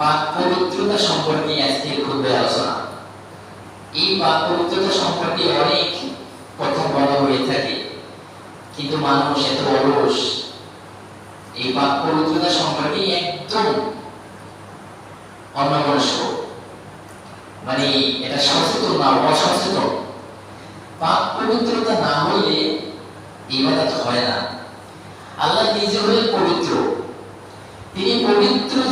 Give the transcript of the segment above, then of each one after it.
পাক সম্পর্কে আজকে খুবই আলোচনা। এই পাক সম্পর্কে অনেক কথা বলা হয়ে থাকে, কিন্তু মানুষ এত অলস। এই পাক সম্পর্কে একদম অন্যমনস্ক। মানে এটা সচেতন না, অসচেতন। পাক পবিত্রতা না হইলে ইবাদত হয় না। আল্লাহ নিজে হলেন পবিত্র। তিনি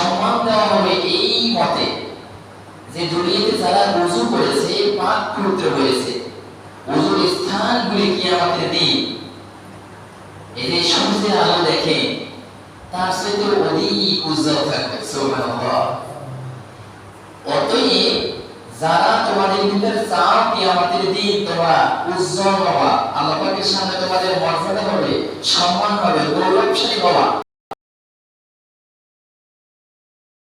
সম্মান দেওয়া হবে এই মতে যে দুনিয়াতে যারা উজু করেছে পবিত্র হয়েছে স্থানগুলি এদের সূর্যের আলো দেখে তার সাথে অধিক উজ্জ্বল থাকবে অতএব যারা তোমাদের ভিতরে চাও কিয়ামতের দিন তোমরা উজ্জ্বল হবা, আল্লাহ সামনে তোমাদের মর্যাদা হবে, সম্মান হবে, গৌরবশালী হবা।